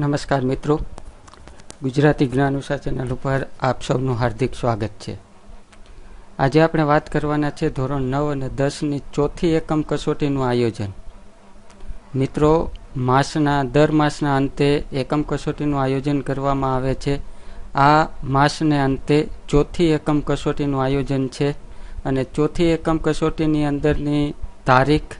નમસ્કાર મિત્રો. ગુજરાતી જ્ઞાનુષા ચેનલ ઉપર આપ સૌનું હાર્દિક સ્વાગત છે. આજે આપણે વાત કરવાના છે ધોરણ નવ અને દસની ચોથી એકમ કસોટીનું આયોજન. મિત્રો, માસના, દર માસના અંતે એકમ કસોટીનું આયોજન કરવામાં આવે છે. આ માસને અંતે ચોથી એકમ કસોટીનું આયોજન છે અને ચોથી એકમ કસોટીની અંદરની તારીખ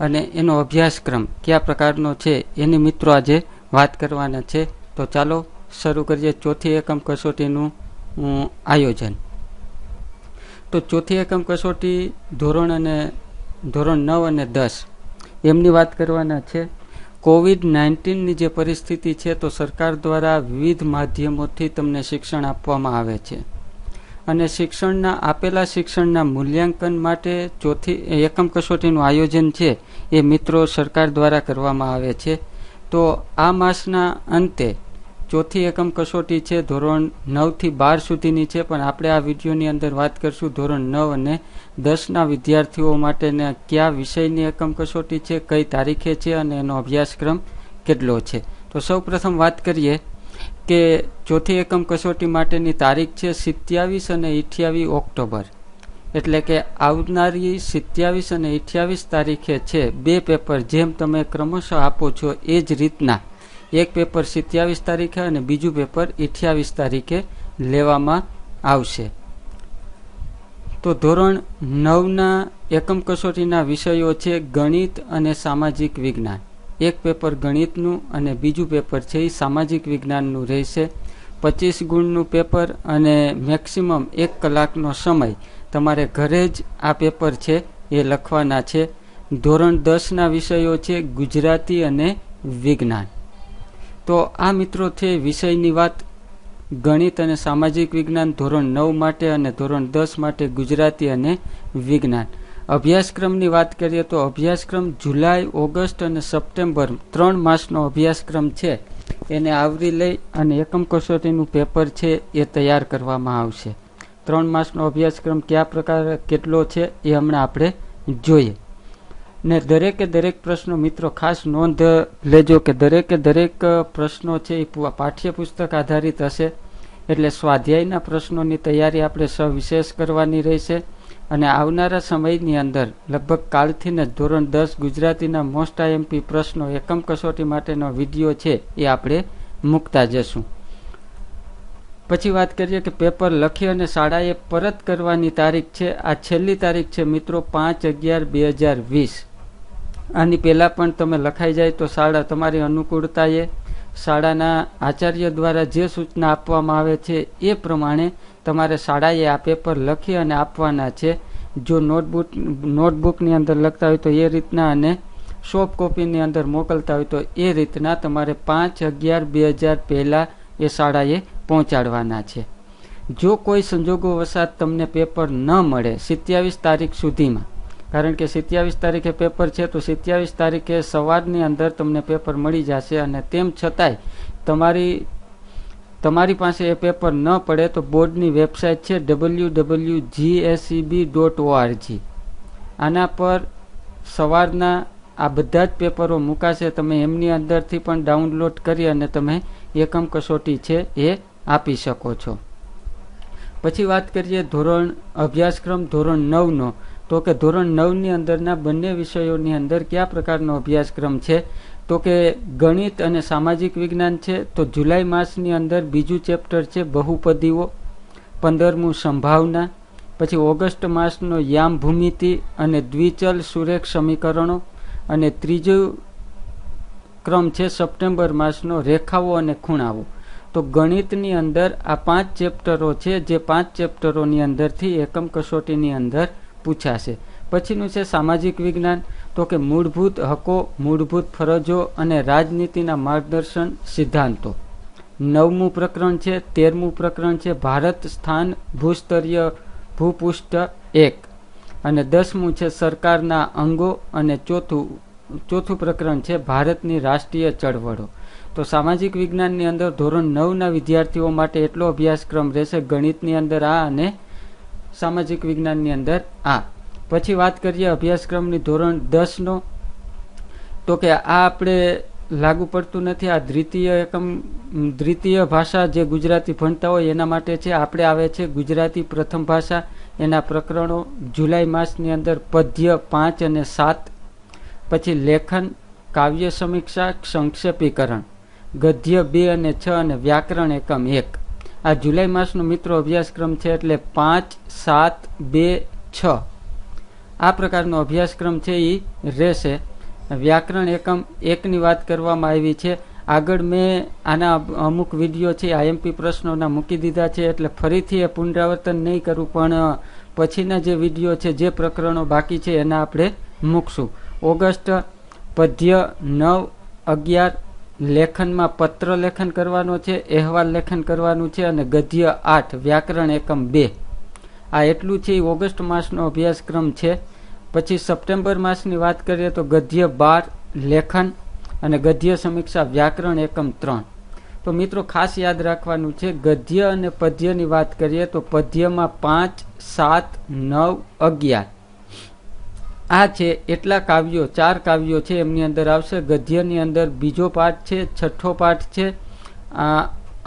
અને એનો અભ્યાસક્રમ કયા પ્રકારનો છે એની મિત્રો આજે વાત કરવાના છે. તો ચાલો શરૂ કરીએ ચોથી એકમ કસોટીનું આયોજન. તો ચોથી એકમ કસોટી ધોરણ અને, ધોરણ નવ અને દસ. એમની વાત કરવાના છે. કોવિડ નાઇન્ટીનની જે પરિસ્થિતિ છે, તો સરકાર દ્વારા વિવિધ માધ્યમોથી તમને શિક્ષણ આપવામાં આવે છે. અને શિક્ષણના, આપેલા શિક્ષણના મૂલ્યાંકન માટે ચોથી, એકમ કસોટીનું આયોજન છે, એ મિત્રો સરકાર દ્વારા કરવામાં આવે છે. તો આ માસના અંતે ચોથી એકમ કસોટી છે, ધોરણ નવથી બાર સુધીની છે, પણ આપણે આ વિડીયોની અંદર વાત કરશું ધોરણ નવ અને દસના વિદ્યાર્થીઓ માટેના કયા વિષયની એકમ કસોટી છે, કઈ તારીખે છે અને એનો અભ્યાસક્રમ કેટલો છે. તો સૌપ્રથમ વાત કરીએ કે ચોથી એકમ કસોટી માટેની તારીખ છે, સિત્યાવીસ અને અઠ્યાવીસ ઓક્ટોબર. એટલે કે આવનારી સિત્યાવીસ અને અઠ્યાવીસ તારીખે છે બે પેપર જેમ તમે ક્રમશઃ આપો છો એ જ રીતના. એક પેપર સિત્યાવીસ તારીખે અને બીજું પેપર અઠ્યાવીસ તારીખે લેવામાં આવશે. તો ધોરણ નવના એકમ કસોટીના વિષયો છે ગણિત અને સામાજિક વિજ્ઞાન. એક પેપર ગણિતનું અને બીજું પેપર છે એ સામાજિક વિજ્ઞાનનું રહેશે. પચીસ ગુણનું પેપર અને મેક્સિમમ એક કલાકનો સમય. તમારે ઘરે જ આ પેપર છે, એ લખવાના છે. ધોરણ દસના વિષયો છે, ગુજરાતી અને વિજ્ઞાન. તો આ મિત્રો છે વિષયની વાત ગણિત અને સામાજિક વિજ્ઞાન ધોરણ નવ માટે અને ધોરણ દસ માટે ગુજરાતી અને વિજ્ઞાન. અભ્યાસક્રમની વાત કરીએ તો અભ્યાસક્રમ જુલાઈ, ઓગસ્ટ અને સપ્ટેમ્બર ત્રણ માસનો અભ્યાસક્રમ છે. એને આવરી લઈ અને એકમ કસોટીનું પેપર છે, એ તૈયાર કરવામાં આવશે. ત્રણ માસનો અભ્યાસક્રમ કયા પ્રકાર, કેટલો છે, એ હમણાં આપણે જોઈએ. ને દરેકે દરેક પ્રશ્નો, મિત્રો, ખાસ નોંધ લેજો કે દરેકે દરેક પ્રશ્નો છે એ પાઠ્યપુસ્તક આધારિત હશે. એટલે સ્વાધ્યાયના પ્રશ્નોની તૈયારી આપણે સવિશેષ કરવાની રહેશે. અને આવનારા સમયની અંદર, લગભગ કાલથી જ ધોરણ દસ ગુજરાતીના મોસ્ટ આઈએમપી પ્રશ્નો એકમ કસોટી માટેનો વીડિયો છે એ આપણે મૂકતા જશું. પછી વાત કરીએ કે પેપર લખી અને શાળાએ પરત કરવાની તારીખ છે. આ છેલ્લી તારીખ છે મિત્રો પાંચ અગિયાર બે હજાર વીસ. આની પહેલાં પણ તમે લખાઈ જાય તો શાળા તમારી અનુકૂળતાએ શાળાના આચાર્ય દ્વારા જે સૂચના આપવામાં આવે છે એ પ્રમાણે તમારે શાળાએ આ પેપર લખી અને આપવાના છે. જો નોટબુક, નોટબુકની અંદર લખતા હોય તો એ રીતના અને સોફ્ટ કોપીની અંદર મોકલતા હોય તો એ રીતના તમારે પાંચ અગિયાર બે હજાર પહેલાં એ શાળાએ પહોંચાડવાના છે. જો કોઈ સંજોગો વસાત તમને પેપર ન મળે સિત્યાવીસ તારીખ સુધીમાં, કારણ કે સિત્યાવીસ તારીખે પેપર છે, તો સિત્યાવીસ તારીખે સવારની અંદર તમને પેપર મળી જશે અને તેમ છતાંય તમારી તમારી પાસે એ પેપર ન પડે તો બોર્ડની વેબસાઇટ છે W W GSEB dot ORG આના પર સવારના આ બધા જ પેપરો મુકાશે, તમે એમની અંદરથી પણ ડાઉનલોડ કરી અને તમે એકમ કસોટી છે એ આપી શકો છો. પછી વાત કરીએ ધોરણ, અભ્યાસક્રમ ધોરણ નવનો. તો કે ધોરણ નવની અંદરના બંને વિષયોની અંદર કયા પ્રકારનો અભ્યાસક્રમ છે? તો કે ગણિત અને સામાજિક વિજ્ઞાન છે, તો જુલાઈ માસની અંદર બીજું ચેપ્ટર છે બહુપદીઓ, પંદરમું સંભાવના, પછી ઓગસ્ટ માસનો યામ ભૂમિતિ અને દ્વિચલ સુરેખ સમીકરણો, અને ત્રીજું ક્રમ છે સપ્ટેમ્બર માસનો રેખાઓ અને ખૂણાઓ. તો ગણિતની અંદર આ પાંચ ચેપ્ટરો છે, જે પાંચ ચેપ્ટરોની અંદરથી એકમ કસોટીની અંદર પૂછાશે. પછીનું છે સામાજિક વિજ્ઞાન. તો કે મૂળભૂત હકો, મૂળભૂત ફરજો અને રાજનીતિના માર્ગદર્શન સિદ્ધાંતો. નવમું પ્રકરણ છે, તેરમું પ્રકરણ છે, ભારત સ્થાન, ભૂસ્તરીય, ભૂપૃષ્ઠ એક. અને દસમું છે સરકારના અંગો અને ચોથું ચોથું પ્રકરણ છે ભારતની રાષ્ટ્રીય ચળવળો. તો સામાજિક વિજ્ઞાનની અંદર ધોરણ નવના વિદ્યાર્થીઓ માટે એટલો અભ્યાસક્રમ રહેશે ગણિતની અંદર આ અને સામાજિક વિજ્ઞાનની અંદર આ. પછી વાત કરીએ અભ્યાસક્રમની ધોરણ દસનો. તો કે આ આપણે લાગુ પડતું નથી, આ દ્વિતીય એકમ, દ્વિતીય ભાષા જે ગુજરાતી ભણતા હોય એના માટે છે, આપણે આવે છે ગુજરાતી પ્રથમ ભાષા. એના પ્રકરણો જુલાઈ માસની અંદર પદ્ય પાંચ અને સાત. પછી લેખન કાવ્ય સમીક્ષા, સંક્ષેપીકરણ, ગદ્ય બે અને છ અને વ્યાકરણ એકમ એક. આ જુલાઈ માસનો મિત્રો અભ્યાસક્રમ છે એટલે પાંચ, સાત, બે, છ. આ પ્રકારનો અભ્યાસક્રમ છે એ રહેશે. વ્યાકરણ એકમ એકની વાત કરવામાં આવી છે. આગળ મેં આના અમુક વીડિયો છે આઈએમપી પ્રશ્નોના મૂકી દીધા છે, એટલે ફરીથી એ પુનરાવર્તન નહીં કરું, પણ પછીના જે વીડિયો છે, જે પ્રકરણો બાકી છે, એના આપણે મૂકશું. ઓગસ્ટ પદ્ય નવ અગિયાર લેખનમાં પત્ર લેખન કરવાનો છે, અહેવાલ લેખન કરવાનું છે અને ગદ્ય આઠ વ્યાકરણ એકમ બે. આ એટલું છે એ ઓગસ્ટ માસનો અભ્યાસક્રમ છે. પછી સપ્ટેમ્બર માસની વાત કરીએ તો ગદ્ય બાર લેખન અને ગદ્ય સમીક્ષા વ્યાકરણ એકમ ત્રણ. તો મિત્રો ખાસ યાદ રાખવાનું છે ગદ્ય અને પદ્યની વાત કરીએ તો પદ્યમાં પાંચ, સાત, નવ, અગિયાર. આ છે, એટલા કાવ્યો, ચાર કાવ્યો છે, એમની અંદર આવશે. ગદ્યની અંદર બીજો પાઠ છે, છઠ્ઠો પાઠ છે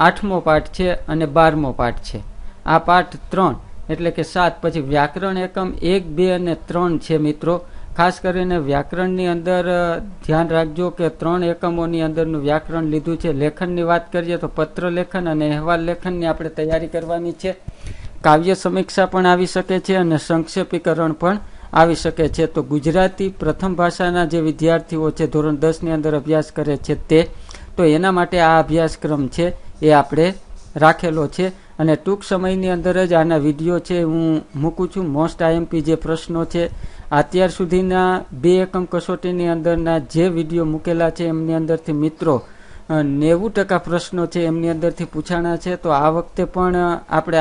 આઠમો પાઠ છે અને બારમો પાઠ છે. આ પાઠ ત્રણ, એટલે કે સાત. પછી વ્યાકરણ એકમ એક, બે અને ત્રણ છે મિત્રો. ખાસ કરીને વ્યાકરણની અંદર ધ્યાન રાખજો કે ત્રણ એકમોની અંદરનું વ્યાકરણ લીધું છે. લેખનની વાત કરીએ તો પત્ર લેખન અને અહેવાલ લેખનની આપણે તૈયારી કરવાની છે. કાવ્ય સમીક્ષા પણ આવી શકે છે અને સંક્ષેપીકરણ પણ આવી શકે છે, તો ગુજરાતી પ્રથમ ભાષાના જે વિદ્યાર્થીઓ છે, ધોરણ દસની અંદર અભ્યાસ કરે છે તે, તો એના માટે આ અભ્યાસક્રમ છે એ આપણે રાખેલો છે. અને ટૂંક સમયની અંદર જ આના વીડિયો છે હું મૂકું છું. મોસ્ટ આઈએમપી જે પ્રશ્નો છે, અત્યાર સુધીના બે એકમ કસોટીની અંદરના જે વીડિયો મૂકેલા છે એમની અંદરથી મિત્રો નેવું ટકા પ્રશ્નો છે એમની અંદરથી પૂછાણા છે, તો આ વખતે પણ આપણે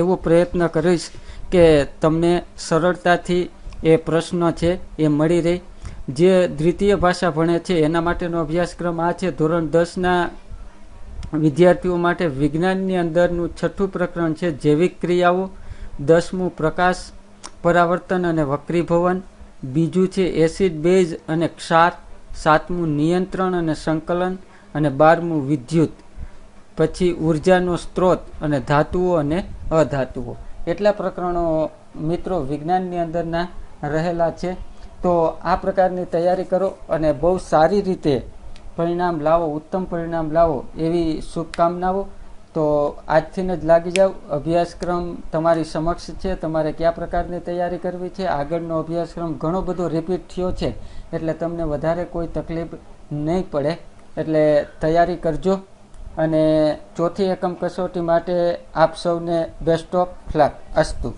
એવો પ્રયત્ન કરીશ કે તમને સરળતાથી એ પ્રશ્ન છે, એ મળી રહે. જે દ્વિતીય ભાષા ભણે છે, એના માટેનો અભ્યાસક્રમ આ છે. ધોરણ દસના વિદ્યાર્થીઓ માટે વિજ્ઞાનની અંદરનું છઠ્ઠું પ્રકરણ છે, જૈવિક ક્રિયાઓ, દસમું પ્રકાશ, પરાવર્તન અને વક્રીભવન, બીજું છે એસિડ બેઝ અને ક્ષાર, સાતમું નિયંત્રણ અને સંકલન, અને બારમું વિદ્યુત. પછી ઉર્જાનો સ્ત્રોત અને ધાતુઓ અને અધાતુઓ. એટલા પ્રકરણો મિત્રો વિજ્ઞાનની અંદરના રહેલા છે. તો આ પ્રકારની તૈયારી કરો અને બહુ સારી રીતે પરિણામ લાવો, ઉત્તમ પરિણામ લાવો, એવી શુભકામનાઓ. તો આજથી જ લાગી જાઓ અભ્યાસક્રમ તમારી સમક્ષ છે. તમારે કયા પ્રકારની તૈયારી કરવી છે? આગળનો અભ્યાસક્રમ ઘણો બધો રિપીટ થયો છે. એટલે તમને વધારે કોઈ તકલીફ નહીં પડે. એટલે તૈયારી કરજો. અને ચોથી એકમ કસોટી માટે આપ સૌને બેસ્ટ ઓફ લક અસ્તુ.